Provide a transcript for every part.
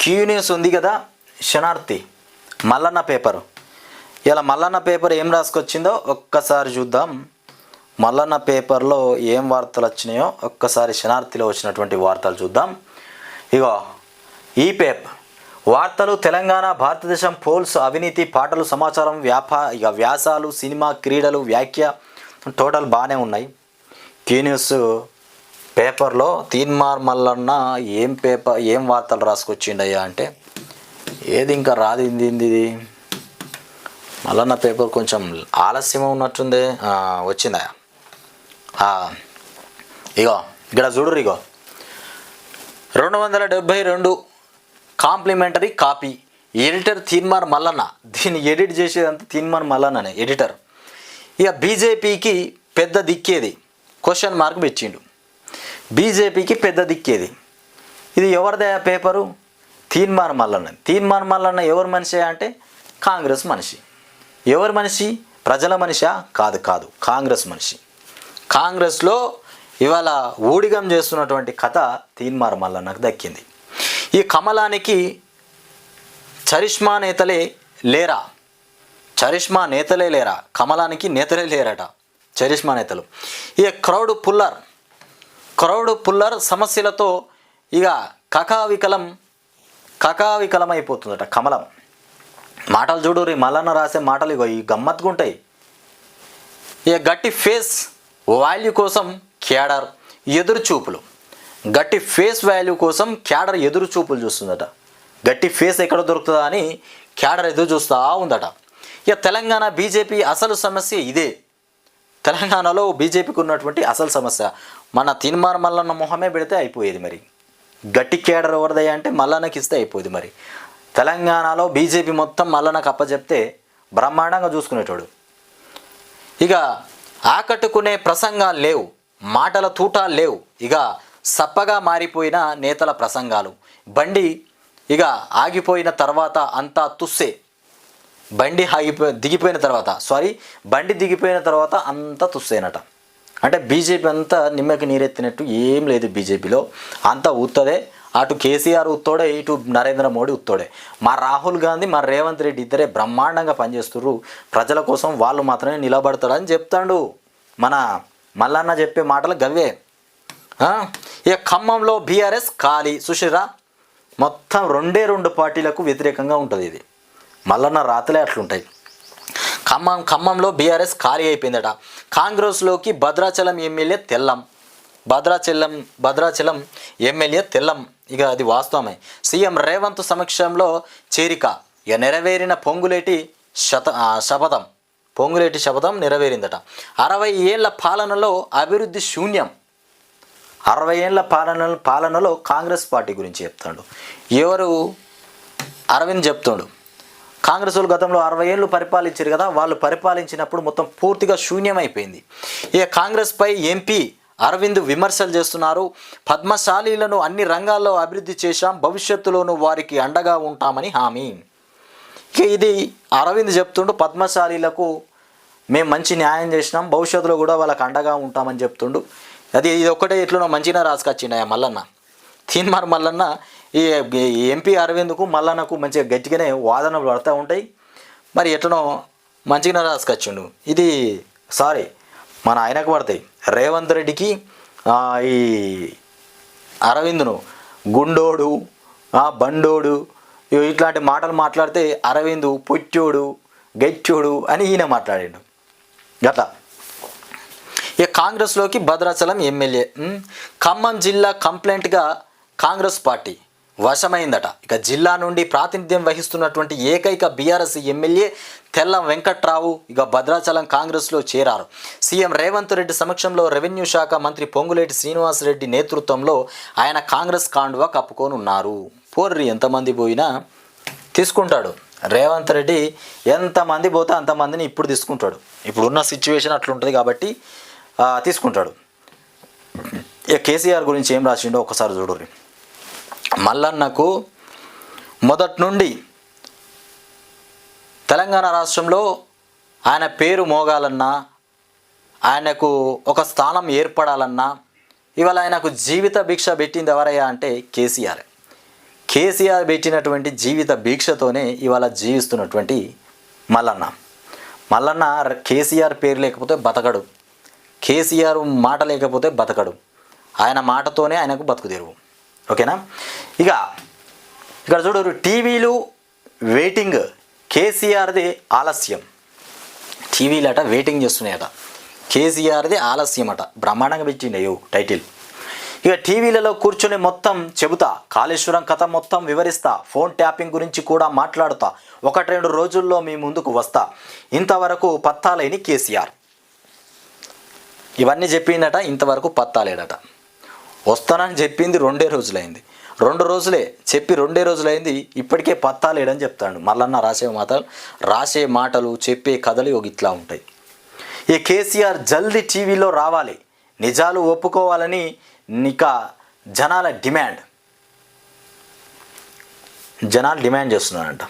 Q news ఉంది కదా శనార్థి మల్లన్న పేపరు ఇలా మల్లన్న పేపర్ ఏం రాసుకొచ్చిందో ఒక్కసారి చూద్దాం. మల్లన్న పేపర్లో ఏం వార్తలు వచ్చినాయో ఒక్కసారి శనార్థిలో వచ్చినటువంటి వార్తలు చూద్దాం. ఇగో ఈ పేపర్ వార్తలు తెలంగాణ భారతదేశం పోల్స్ అవినీతి పాటలు సమాచారం వ్యాపా ఇక వ్యాసాలు సినిమా క్రీడలు వ్యాఖ్య టోటల్ బాగానే ఉన్నాయి. క్యూ న్యూస్ పేపర్లో తీన్మార్ మల్లన్న ఏం పేపర్ ఏం వార్తలు రాసుకొచ్చిండయ్యా అంటే ఏది ఇంకా రాదు ఇది ఇది మల్లన్న పేపర్ కొంచెం ఆలస్యం ఉన్నట్టుంది వచ్చిందయ్యా ఇగో ఇక్కడ చూడరు ఇగో. రెండు వందల డెబ్భై రెండు complimentary copy. Editor Teenmar Mallanna. దీన్ని ఎడిట్ చేసేదంతా తీన్మార్ మల్లన్ననే ఎడిటర్. ఇక బీజేపీకి పెద్ద దిక్కేది. క్వశ్చన్ మార్క్ పెట్టిండు. బీజేపీకి పెద్ద దిక్కేది. ఇది ఎవరిదే పేపరు? తీన్మార్ మల్లన్న. తీన్మార్ మల్లన్న ఎవరు మనిషి అంటే కాంగ్రెస్ మనిషి. ఎవరు మనిషి? ప్రజల మనిషా? కాదు కాదు. కాంగ్రెస్ మనిషి. కాంగ్రెస్లో ఇవాళ ఊడిగం చేస్తున్నటువంటి కథ తీన్మార్ మల్లన్నకు దక్కింది. ఈ కమలానికి చరిష్మా నేతలే లేరా? చరిష్మా నేతలే లేరా? కమలానికి నేతలే లేరట చరిష్మా నేతలు. ఇక క్రౌడ్ పుల్లర్ క్రౌడ్ పుల్లర్ సమస్యలతో ఇక కకావికలం కకావికలం అయిపోతుందట కమలం. మాటలు చూడు రీ మల్లన్న రాసే మాటలు ఇగో ఈ గమ్మత్తుకుంటాయి. ఇక గట్టి ఫేస్ వాల్యూ కోసం క్యాడర్ ఎదురు చూపులు. గట్టి ఫేస్ వాల్యూ కోసం క్యాడర్ ఎదురు చూపులు చూస్తుందట. గట్టి ఫేస్ ఎక్కడ దొరుకుతుందా అని క్యాడర్ ఎదురు చూస్తూ ఉందట. ఇక తెలంగాణ బీజేపీ అసలు సమస్య ఇదే. తెలంగాణలో బీజేపీకి ఉన్నటువంటి అసలు సమస్య. మన తిన్మార్ మల్లన్న మొహమే పెడితే అయిపోయేది మరి. గట్టి కేడర్ ఎవరిదయ్యా అంటే మల్లన్నకి ఇస్తే అయిపోయేది మరి. తెలంగాణలో బీజేపీ మొత్తం మల్లన్నకు అప్పచెప్తే బ్రహ్మాండంగా చూసుకునేటోడు. ఇక ఆకట్టుకునే ప్రసంగాలు లేవు. మాటల తూటాలు లేవు. ఇక సప్పగా మారిపోయిన నేతల ప్రసంగాలు. బండి ఇక ఆగిపోయిన తర్వాత అంతా తుస్సే. బండి ఆగిపోయి దిగిపోయిన తర్వాత సారీ బండి దిగిపోయిన తర్వాత అంతా తుస్తేనట అంటే బీజేపీ అంతా నిమ్మకి నీరెత్తినట్టు ఏం లేదు బీజేపీలో. అంతా ఉత్తదే అటు కేసీఆర్ ఉత్తోడే ఇటు నరేంద్ర మోడీ ఉత్తోడే మా రాహుల్ గాంధీ మా రేవంత్ రెడ్డి ఇద్దరే బ్రహ్మాండంగా పనిచేస్తున్నారు ప్రజల కోసం వాళ్ళు మాత్రమే నిలబడతాడని చెప్తాడు. మన మల్లన్న చెప్పే మాటలు గవ్వే. ఇక ఖమ్మంలో బీఆర్ఎస్ ఖాళీ. సుశీరా మొత్తం రెండే రెండు పార్టీలకు వ్యతిరేకంగా ఉంటుంది ఇది. మల్లన్న రాతలే అట్లుంటాయి. ఖమ్మం ఖమ్మంలో బీఆర్ఎస్ ఖాళీ అయిపోయిందట. కాంగ్రెస్లోకి భద్రాచలం ఎమ్మెల్యే తెల్లం. భద్రాచలం భద్రాచలం ఎమ్మెల్యే తెల్లం. ఇక అది వాస్తవమే. సీఎం రేవంత్ సమక్షంలో చేరిక. ఇక నెరవేరిన పొంగులేటి శత శపథం. పొంగులేటి శపథం నెరవేరిందట. అరవై ఏళ్ళ పాలనలో అభివృద్ధి శూన్యం. అరవై ఏళ్ళ పాలన పాలనలో కాంగ్రెస్ పార్టీ గురించి చెప్తాడు. ఎవరు? అరవింద్ చెప్తాడు. కాంగ్రెస్ వాళ్ళు గతంలో అరవై ఏళ్ళు పరిపాలించారు కదా వాళ్ళు పరిపాలించినప్పుడు మొత్తం పూర్తిగా శూన్యమైపోయింది. ఇక కాంగ్రెస్పై ఎంపీ అరవింద్ విమర్శలు చేస్తున్నారు. పద్మశాలీలను అన్ని రంగాల్లో అభివృద్ధి చేశాం భవిష్యత్తులోనూ వారికి అండగా ఉంటామని హామీ. ఇక ఇది అరవింద్ చెప్తుండు పద్మశాలీలకు మేము మంచి న్యాయం చేసినాం భవిష్యత్తులో కూడా వాళ్ళకి అండగా ఉంటామని చెప్తుండు. అది ఇది ఒక్కటే ఎట్లనో మంచిగా రాసుకొచ్చిండు ఆ మల్లన్న. తీన్మార్ మల్లన్న ఈ ఎంపీ అరవింద్కు మల్లన్నకు మంచిగా గట్టిగానే వాదనలు పడుతూ ఉంటాయి. మరి ఎట్లనో మంచిగానే రాసుకొచ్చిండు. ఇది సారీ మన ఆయనకు పడతాయి రేవంత్ రెడ్డికి ఈ అరవింద్ను గుండోడు బండోడు ఇట్లాంటి మాటలు మాట్లాడితే అరవింద్ పొట్టోడు గచ్చోడు అని ఈయన మాట్లాడాడు. గత ఇక కాంగ్రెస్లోకి భద్రాచలం ఎమ్మెల్యే ఖమ్మం జిల్లా కంప్లైంట్గా కాంగ్రెస్ పార్టీ. వశమైందట. ఇక జిల్లా నుండి ప్రాతినిధ్యం వహిస్తున్నటువంటి ఏకైక బీఆర్ఎస్ ఎమ్మెల్యే తెల్లం వెంకట్రావు ఇక భద్రాచలం కాంగ్రెస్లో చేరారు. సీఎం రేవంత్ రెడ్డి సమక్షంలో రెవెన్యూ శాఖ మంత్రి పొంగులేటి శ్రీనివాసరెడ్డి నేతృత్వంలో ఆయన కాంగ్రెస్ కాండువా కప్పుకోనున్నారు. పోర్రి ఎంతమంది పోయినా తీసుకుంటాడు. రేవంత్ రెడ్డి ఎంతమంది పోతే అంతమందిని ఇప్పుడు తీసుకుంటాడు. ఇప్పుడున్న సిచ్యువేషన్ అట్లుంటుంది కాబట్టి తీసుకుంటాడు. ఇక కేసీఆర్ గురించి ఏం రాసిండో ఒకసారి చూడరు మల్లన్నకు మొదటి నుండి తెలంగాణ రాష్ట్రంలో ఆయన పేరు మోగాలన్నా ఆయనకు ఒక స్థానం ఏర్పడాలన్నా ఇవాళ ఆయనకు జీవిత భిక్ష పెట్టింది ఎవరయ్యా అంటే కేసీఆర్. కేసీఆర్ పెట్టినటువంటి జీవిత భిక్షతోనే ఇవాళ జీవిస్తున్నటువంటి మల్లన్న. మల్లన్న కేసీఆర్ పేరు లేకపోతే బతకడు. కేసీఆర్ మాట లేకపోతే బతకడు. ఆయన మాటతోనే ఆయనకు బతుకు తెరువు. ఓకేనా? ఇక ఇక్కడ చూడరు టీవీలు వెయిటింగ్ కేసీఆర్ది ఆలస్యం. టీవీలు అట వెయిటింగ్ చేస్తున్నాయట. కేసీఆర్ది ఆలస్యం అట బ్రహ్మాండంగా పెట్టిండే టైటిల్. ఇక టీవీలలో కూర్చొని మొత్తం చెబుతా కాళేశ్వరం కథ మొత్తం వివరిస్తా ఫోన్ ట్యాపింగ్ గురించి కూడా మాట్లాడుతా ఒకటి రెండు రోజుల్లో మీ ముందుకు వస్తా. ఇంతవరకు పత్తాలేని కేసీఆర్. ఇవన్నీ చెప్పిందట ఇంతవరకు పత్తాలేడట వస్తానని చెప్పింది రెండే రోజులైంది. రెండు రోజులే చెప్పి రెండే రోజులైంది ఇప్పటికే పత్తాలేడని చెప్తాడు. మల్లన్న రాసే మాటలు రాసే మాటలు చెప్పే కథలు ఒక ఇట్లా ఉంటాయి. ఈ కేసీఆర్ జల్దీ టీవీలో రావాలి. నిజాలు ఒప్పుకోవాలని ఇక జనాల డిమాండ్. జనాలు డిమాండ్ చేస్తున్నారంట.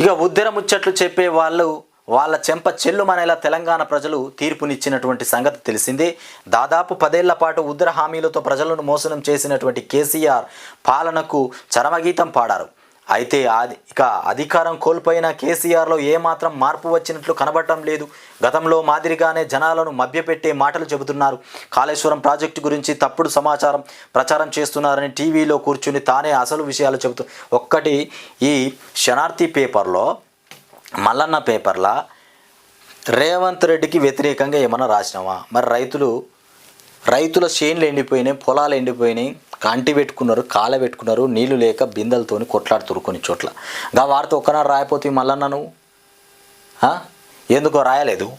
ఇక ఉద్దర ముచ్చట్లు చెప్పే వాళ్ళు వాళ్ళ చెంప చెల్లుమనేలా తెలంగాణ ప్రజలు తీర్పునిచ్చినటువంటి సంగతి తెలిసిందే. దాదాపు పదేళ్ళ పాటు ఉద్దర హామీలతో ప్రజలను మోసనం చేసినటువంటి కేసీఆర్ పాలనకు చరమగీతం పాడారు. అయితే అది ఇక అధికారం కోల్పోయిన కేసీఆర్లో ఏమాత్రం మార్పు వచ్చినట్లు కనబడటం లేదు. గతంలో మాదిరిగానే జనాలను మభ్యపెట్టే మాటలు చెబుతున్నారు. కాళేశ్వరం ప్రాజెక్టు గురించి తప్పుడు సమాచారం ప్రచారం చేస్తున్నారని టీవీలో కూర్చుని తానే అసలు విషయాలు చెబుతూ ఒక్కటి ఈ శనార్థి పేపర్లో మల్లన్న పేపర్లా రేవంత్ రెడ్డికి వ్యతిరేకంగా ఏమన్నా రాసినావా? మరి రైతులు రైతుల చేన్లు ఎండిపోయినాయి పొలాలు ఎండిపోయినాయి కంటి పెట్టుకున్నారు కాల పెట్టుకున్నారు నీళ్ళు లేక బిందెలతోని కొట్లాడుతురు కొన్ని చోట్ల. గా వారితో ఒక్కనాడు రాయపోతే మల్లన్న నువ్వు? ఎందుకో రాయలేదు.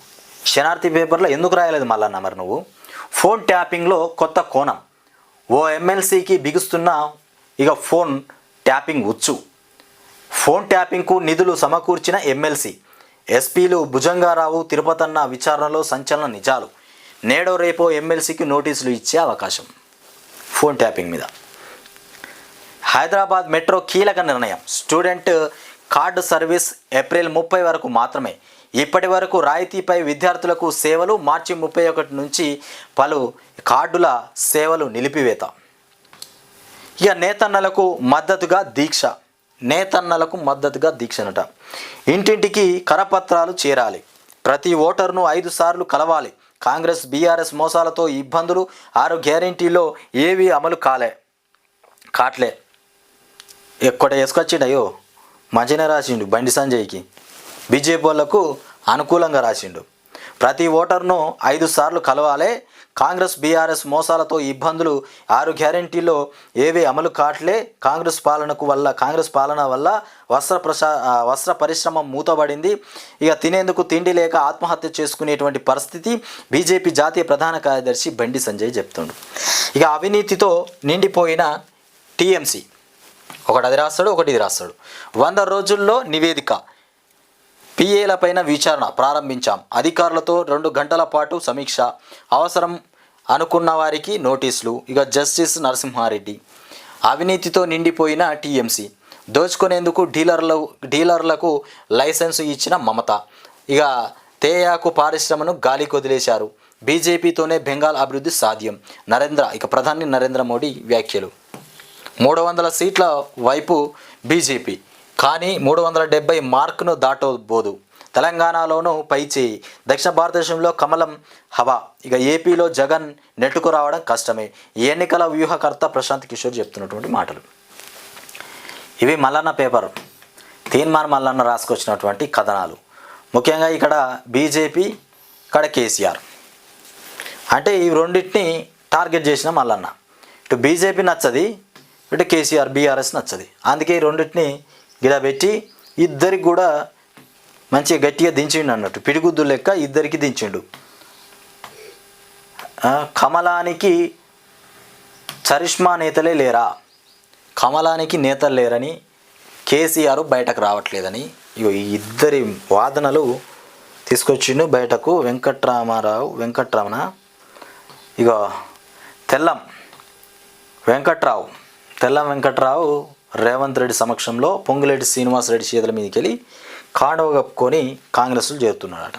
శనార్థి పేపర్లో ఎందుకు రాయలేదు మల్లన్న మరి నువ్వు? ఫోన్ ట్యాపింగ్లో కొత్త కోణం. ఓ ఎమ్మెల్సీకి బిగుస్తున్న ఇక ఫోన్ ట్యాపింగ్ ఉచ్చు. ఫోన్ ట్యాపింగ్కు నిధులు సమకూర్చిన ఎమ్మెల్సీ. ఎస్పీలు భుజంగారావు తిరుపతన్న విచారణలో సంచలన నిజాలు. నేడో రేపో ఎమ్మెల్సీకి నోటీసులు ఇచ్చే అవకాశం. ఫోన్ ట్యాపింగ్ మీద. హైదరాబాద్ మెట్రో కీలక నిర్ణయం. స్టూడెంట్ కార్డు సర్వీస్ ఏప్రిల్ ముప్పై వరకు మాత్రమే. ఇప్పటి వరకు రాయితీపై విద్యార్థులకు సేవలు మార్చి ముప్పై ఒకటి నుంచి పలు కార్డుల సేవలు నిలిపివేత. ఇక నేతన్నలకు మద్దతుగా దీక్ష. నేతన్నలకు మద్దతుగా దీక్షనట. ఇంటింటికి కరపత్రాలు చేరాలి. ప్రతి ఓటర్ను ఐదు సార్లు కలవాలి. కాంగ్రెస్ బీఆర్ఎస్ మోసాలతో ఇబ్బందులు ఆరు గ్యారంటీలో ఏవి అమలు కాలే. కాట్లే. ఎక్కడ వేసుకొచ్చిండయో మంచిగా రాసిండు బండి సంజయ్కి. బీజేపీ వాళ్ళకు అనుకూలంగా రాసిండు. ప్రతి ఓటర్ను ఐదు సార్లు కలవాలే. కాంగ్రెస్ బీఆర్ఎస్ మోసాలతో ఇబ్బందులు ఆరు గ్యారంటీలో ఏవి అమలు కాట్లే కాంగ్రెస్ పాలనకు వల్ల కాంగ్రెస్ పాలన వల్ల వస్త్ర ప్రసా వస్త్ర పరిశ్రమ మూతబడింది. ఇక తినేందుకు తిండి లేక ఆత్మహత్య చేసుకునేటువంటి పరిస్థితి బీజేపీ జాతీయ ప్రధాన కార్యదర్శి బండి సంజయ్ చెప్తుండు. ఇక అవినీతితో నిండిపోయిన టీఎంసీ. ఒకటి అది రాస్తాడు ఒకటి ఇది రాస్తాడు. వంద రోజుల్లో నివేదిక. పిఏలపైన విచారణ ప్రారంభించాం. అధికారులతో రెండు గంటల పాటు సమీక్ష. అవసరం అనుకున్న వారికి నోటీసులు. ఇక జస్టిస్ నరసింహారెడ్డి. అవినీతితో నిండిపోయిన టీఎంసీ. దోచుకునేందుకు డీలర్ల డీలర్లకు లైసెన్సు ఇచ్చిన మమత. ఇక తేయాకు పారిశ్రమను గాలి కొదిలేశారు. బీజేపీతోనే బెంగాల్ అభివృద్ధి సాధ్యం. నరేంద్ర ఇక ప్రధాని నరేంద్ర మోడీ వ్యాఖ్యలు. మూడు వందల సీట్ల వైపు బీజేపీ. కానీ మూడు వందల డెబ్బై మార్కును దాటబోదు. తెలంగాణలోనూ పైచేయి దక్షిణ భారతదేశంలో కమలం హవా. ఇక ఏపీలో జగన్ నెట్టుకు రావడం కష్టమే. ఎన్నికల వ్యూహకర్త ప్రశాంత్ కిషోర్ చెప్తున్నటువంటి మాటలు. ఇవి మల్లన్న పేపర్. తీన్మాన్ మల్లన్న రాసుకొచ్చినటువంటి కథనాలు. ముఖ్యంగా ఇక్కడ బీజేపీ ఇక్కడ కేసీఆర్. అంటే ఈ రెండింటిని టార్గెట్ చేసిన మల్లన్న. ఇటు బీజేపీ నచ్చది ఇటు కేసీఆర్ బీఆర్ఎస్ నచ్చది. అందుకే ఈ రెండింటిని ఇలా పెట్టి ఇద్దరికి కూడా మంచిగా గట్టిగా దించిండు అన్నట్టు. పిడిగుద్దు లెక్క ఇద్దరికి దించిండు. కమలానికి చరిష్మా నేతలే లేరా? కమలానికి నేతలు లేరని కేసీఆర్ బయటకు రావట్లేదని ఇగో ఈ ఇద్దరి వాదనలు తీసుకొచ్చిండు బయటకు వెంకట్రామారావు వెంకట్రమణ. ఇగో తెల్లం వెంకట్రావు తెల్లం వెంకట్రావు రేవంత్ రెడ్డి సమక్షంలో పొంగులేటి శ్రీనివాసరెడ్డి చేతుల మీదకి వెళ్ళి కాండవ కప్పుకొని కాంగ్రెస్లు చేరుతున్నాడట